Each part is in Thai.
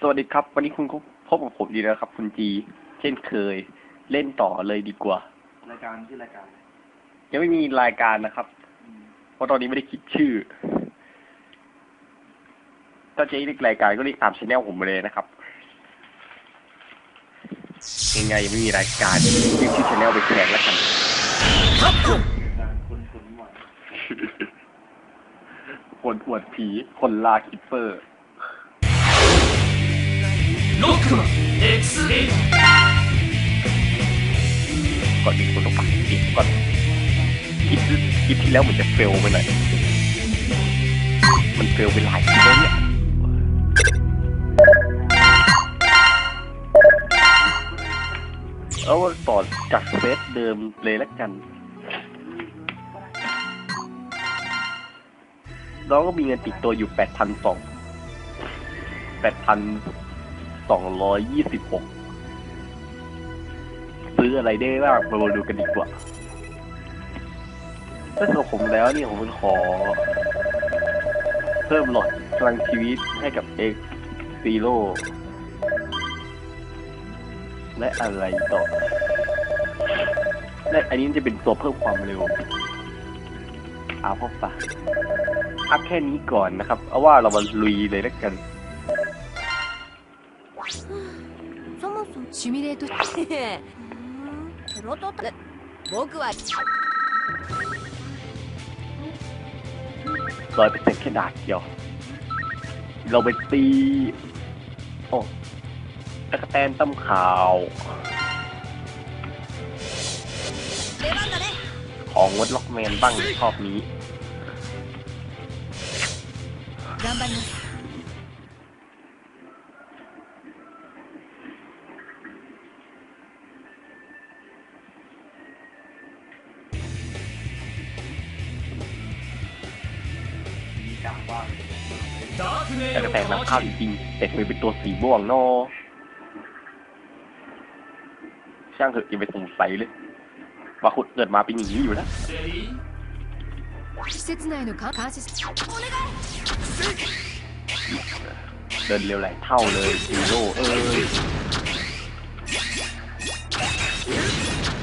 สวัสดีครับ วันนี้คุณก็พบกับผมดีแล้วครับ คุณจี เช่นเคย เล่นต่อเลยดีกว่า รายการชื่อรายการอะไรยังไม่มีรายการนะครับ อืมเพราะตอนนี้ไม่ได้คิดชื่อ ถ้าจะเรียกรายการก็เรียกตามชแนลผมไปเลยนะครับยังไงยังไม่มีรายการเรียกชื่อชแนลไปแข่งแล้วกันรายการคนคนหวานคนอวดผี คนลาคิปเปอร์ ロックマン X8 ก่อนอื่นผมต้องปักเสียงก่อนคลิปคลิปที่แล้วเหมือนจะเฟลไปหน่อย มันเฟลไปหลายคลิปแล้วเนี่ย เอาต่อจากเฟซเดิมเลยแล้วกัน เราก็มีเงินติดตัวอยู่แปดพันสองแปดพัน สองร้อยยี่สิบหกซื้ออะไรได้บ้างมาดูกันดีกว่าถ้าสำหรับผมแล้วเนี่ยผมขอ เพิ่มหลอดพลังชีวิตให้กับ X Zero และอะไรต่อ และอันนี้จะเป็นตัวเพิ่มความเร็ว เอาพอปะอัพแค่นี้ก่อนนะครับ เอาว่าเรามาลุยเลยแล้วกัน シミュレートプロトタ僕は ร้อยเปอร์เซ็นต์แค่ดาดเดียว เราไปตี โอ้ตะกะแตนตั้มขาว 出番だね ของงดล็อกแมนบ้างชอบนี้ นน้ำข้าวจริงๆแต่ทำไมเป็นตัวสีม่วงเนอะช่างเถอะอย่าไปสงสัยเลย ว่าคุณเกิดมาเป็นอย่างนี้อยู่แล้ว レディー施設内の監監視お願い เดินเร็วหลายเท่าเลยซีโร่เอ้ย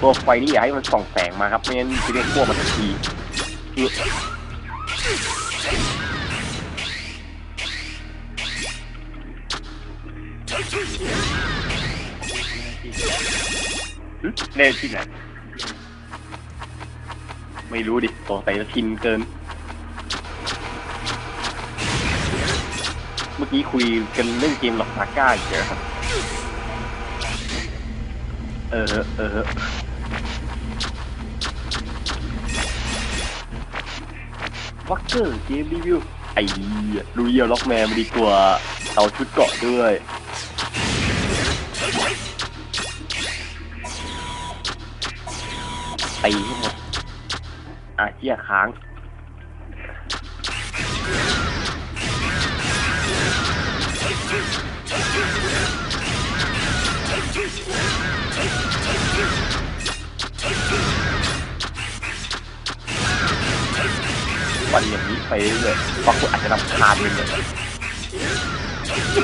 ตัวไฟนี่อย่าให้มันส่องแสงมาครับ ไม่งั้นจะเรียกพวกมันทันที แน่จริงไหนไม่รู้ดิสงสัยจะชินเกิน เมื่อกี้คุยกันเรื่องเกมหลอกซาก้าอีกเหรอครับ เออ เออ วักเกอร์เกมรีวิว ไอ้เหี้ยลุยเอาล็อกแมนมาดีกว่าเอาชุดเกาะด้วย ตีให้หมดอาเจียค้างวันอย่างนี้ไปเรื่อยๆบางคนอาจจะนำคาญเลยเนี่ย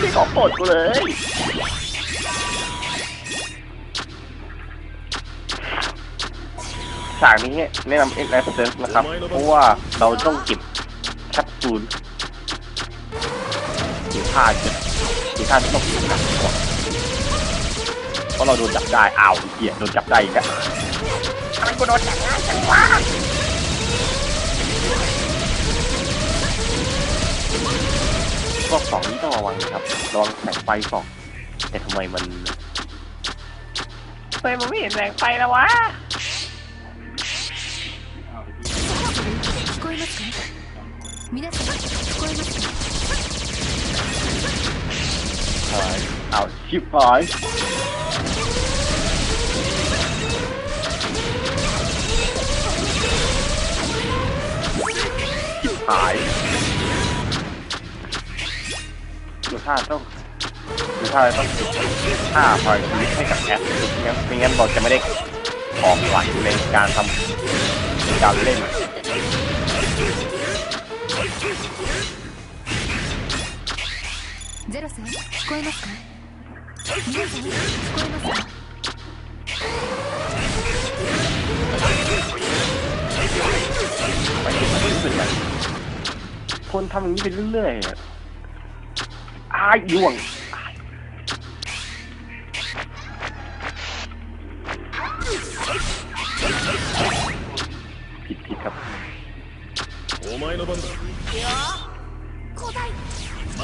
ไม่ขอโปรดกูเลย ฉากนี้แนะนำ X Essence นะครับ เพราะว่าเราต้องเก็บแคปซูลเก็บผ้าเก็บเก็บผ้าที่ต้องเก็บหนักก่อนเพราะเราโดนจับได้อ้าวไอ้เหี้ยโดนจับได้อีกแล้วทำไมกูโดนจับง่ายจังวะก็สองนี้ต้องระวังนะครับระวังแสงไฟส่องแต่ทำไมมันทำไมมันไม่เห็นแสงไฟแล้ววะ ますか皆さん聞こえますか หายเอาชิบหายชิบหายดูท่าต้องดูท่าต้องท่าพอยชีวิตให้กับแอสไม่งั้นไม่งั้นเราจะไม่ได้ออกหลักในการทำในการเล่น ゼロさん聞こえますか皆さん聞こえますか ไปที่มันรู้สึกแบบคนทำอย่างนี้ไปเรื่อยๆอะอ้ายย่วงอ้ายผิดผิดครับ お前の番だいや古代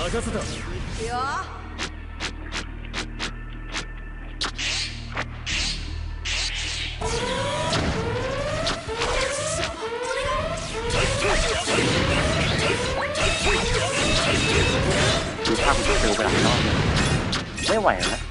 任せたいやดูภาพมันเร็วไปหลายรอบเลยไม่ไหวแล้ว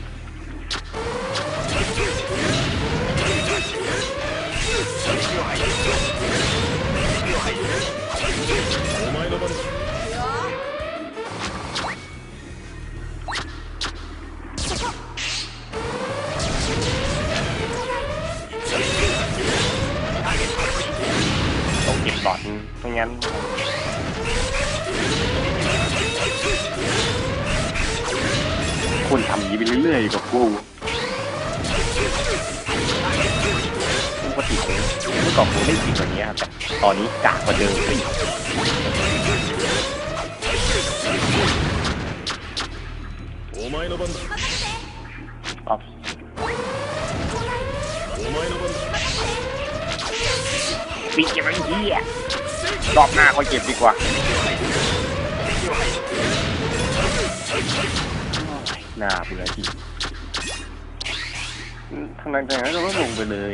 คุณทำอย่างนี้ไปเรื่อยๆดีกว่ากูปกติเมื่อก่อนกูไม่ผิดกว่านี้ครับแต่ตอนนี้กากกว่าเดิมไปอีก お前の番だ เหี้ยรอบหน้าค่อยเก็บดีกว่า หน้าเบื่อจริงทางนั้นทางนั้นเราก็ลงไปเลย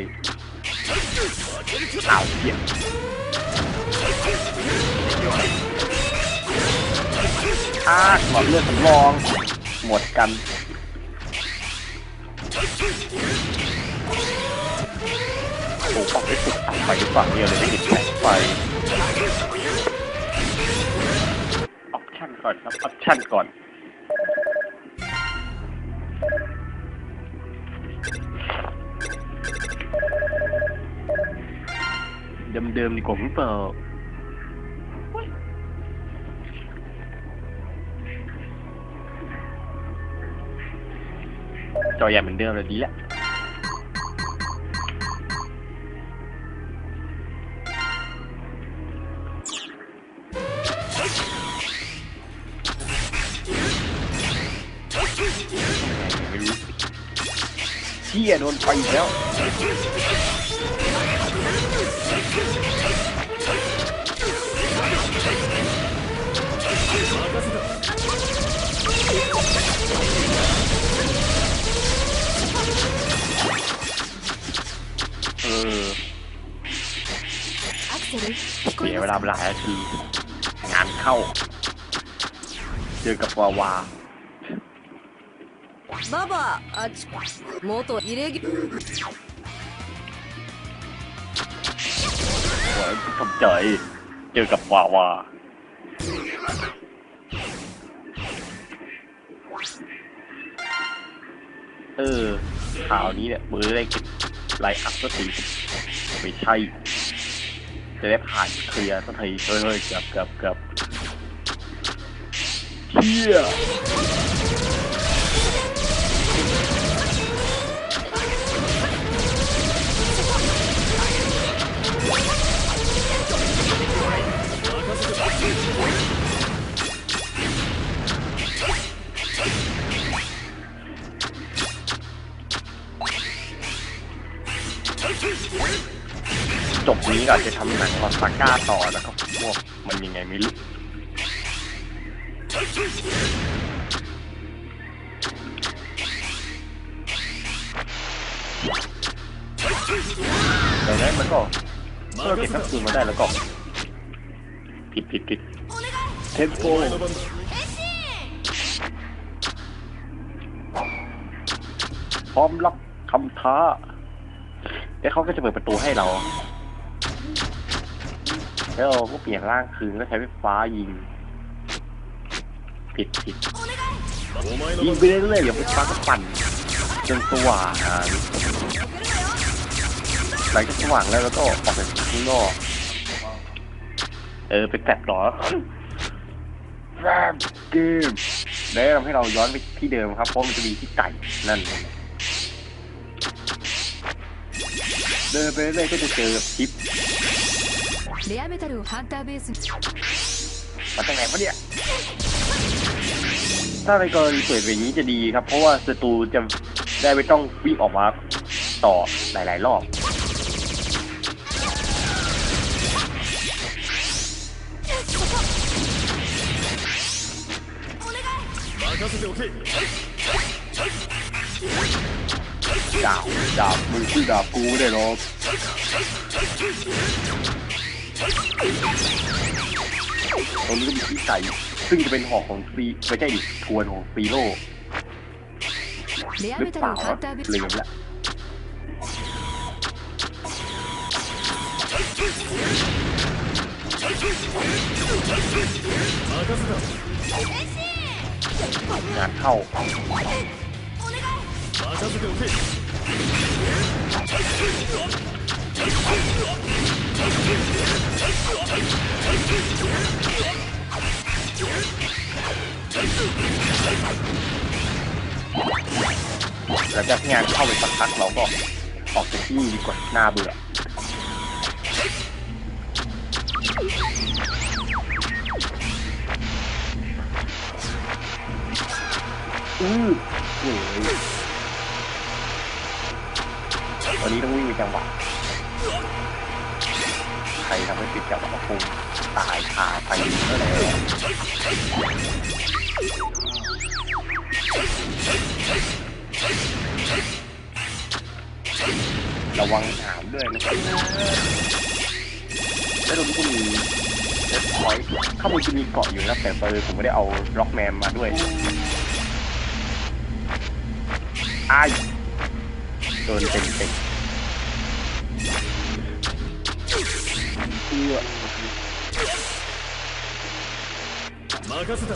เอาเหี้ยอาหลอดเลือดสำรอง หมดกันโอ้ฝั่งไม่สุดอะ ไปฝั่งเดียวเลยไม่เห็นแสงไฟออปชั่นก่อนครับออปชั่นก่อนเดิมๆดีกว่าพี่เปล่าจอใหญ่เหมือนเดิมเลยดีแหละ ฮียโดนไปแล้วเเสียเวลาหลายนาที งานเข้า เจอกับวาวา ババアあち元イレギュ โอ้ยทำใจเจอกับวาวา เออ ข่าวนี้เนี่ยมือได้เก็บไลน์อัพสักทีไม่ใช่ จะได้ผ่านเคลียร์สักทีเฮ้ยเฮ้ยเกือบเกือบเกือบเชี่ย จบนี้ก็อาจจะทำหนังคอสตาก้าต่อแล้วก็พวกมันยังไงไม่รู้ดังนั้นมันก็เมื่อเราเก็บทั้งคืนมาได้แล้วก็ ผิดผิดผิดเทสโกพร้อมล็อกคำท้า แล้วเขาก็จะเปิดประตูให้เรา แล้วเราก็เปลี่ยนร่างคืนแล้วใช้ไฟฟ้ายิง ผิดผิดยิงไปเรื่อยๆอย่างไฟฟ้าก็ปั่นจนสว่างหลังจากสว่างแล้วเราก็ออกไปข้างนอก เออไปแตะหรอแรมเกม แล้วทำให้เราย้อนไปที่เดิมครับ เพราะมันจะมีที่ไก่นั่น เดินไปเรื่อยๆก็จะเจอคลิป レアメタルをハンターベースに มาจากไหนวะเนี่ย ถ้าในกรณีเปิดแบบนี้จะดีครับ เพราะว่าศัตรูจะได้ไม่ต้องวิ่งออกมาต่อหลาย ๆ รอบ 任せておけ ดาบดาบมึงชื่อดาบกูไม่ได้หรอกตรงนี้ก็มีที่ใส่ซึ่งจะเป็นหอกของซีไม่ใช่ดิทวนของซีโร่ レア หรือ メタ เป ル ล่า をハ วะ ンターベース ลืมละ 任せ งานเข้าหลังจากงานเข้าไปสักพักเราก็ออกจากที่กดีกว่าน่าเบื่อ อือโอ้ยวันนี้ต้องวิ่งไปจังหวะ ใครทำให้ปิดจังหวะก็คงตายคาไปเมื่อไหร่ระวังหามด้วยนะครับแล้วตรงนี้ก็มีเซ็ตพอยต์ข้างบนจะมีเกาะอยู่นะแต่เบอร์ผมไม่ได้เอาล็อกแมนมาด้วย อ้ายโดนเต็มเต็มเพื่อ 任せた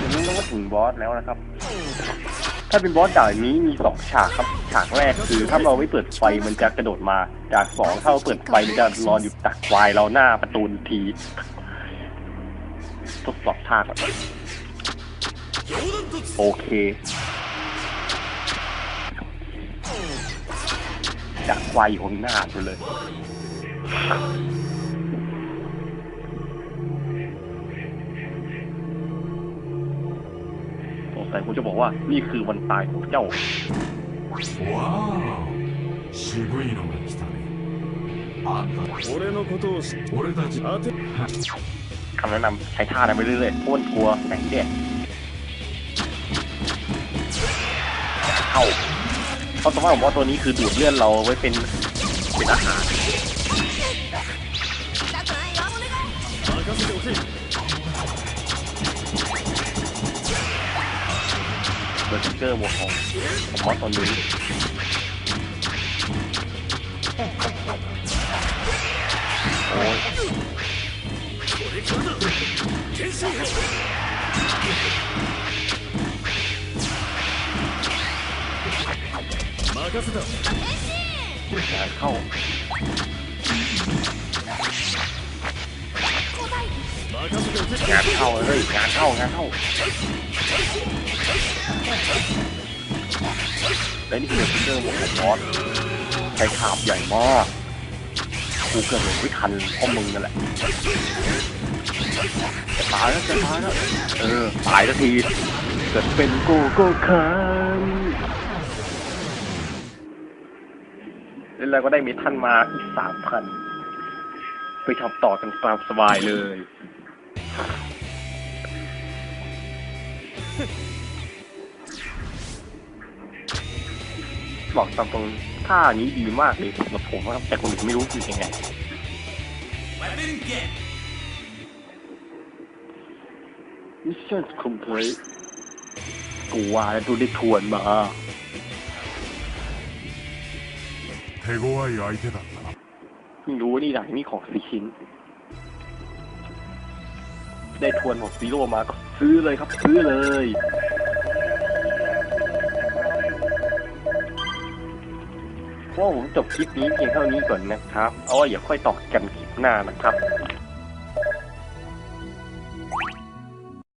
ผมรู้แล้วว่าถึงบอสแล้วนะครับ ถ้าเป็นบอสด่านนี้มีสองฉากครับ ฉากแรกคือถ้าเราไม่เปิดไฟมันจะกระโดดมาจากสองถ้าเราเปิดไฟมันจะรออยู่ตักควายเราหน้าประตูทีทดสอบท่าก่อนโอเคดักควายอยู่ข้างหน้าไปเลย สงสัยผมจะบอกว่านี่คือวันตายของเจ้า わあ渋いのが来たねあんた俺のことを知っ俺たち当て คำแนะนำใช้ท่าอะไรไปเรื่อยๆพ้วนกลัวแสงแดดเข้าเพราะสมมติผมว่าตัวนี้คือดูดเลือดเราไว้เป็นเป็นอาหาร บอร์เกอร์บวกของขอตอนนี้โอ้ยมากสุดเข้า งานเข้าเลยงานเข้างานเข้าและนี่คือเบอร์ซิเกอร์หมวกของบอสใช้ขาบใหญ่มากกูเกิดหลงไม่ทันพราะมึงนั่นแหละจะตายแล้วจะตายแล้วเออตายสักทีเกิดเป็นโกโก้คันแล้วเรก็ได้มีท่านมาอีกสามพันไปทำต่อกันตามสบายเลย บอกตามตรงท่านี้ดีมากเลยสำหรับผมว่าแต่คนอื่นไม่รู้คือยังไง มิชชั่นคอมพลีทกูว่าแล้วดูได้ทวนมา 手強い相手だったな ไม่รู้ว่านี่ไหนนี่ของสีชิ้น ได้ทวนของซีโร่มาก็ซื้อเลยครับซื้อเลย ก็ผมจบคลิปนี้เพียงเท่านี้ก่อนนะครับ เอาไว้อย่าค่อยตอกกันคลิปหน้านะครับ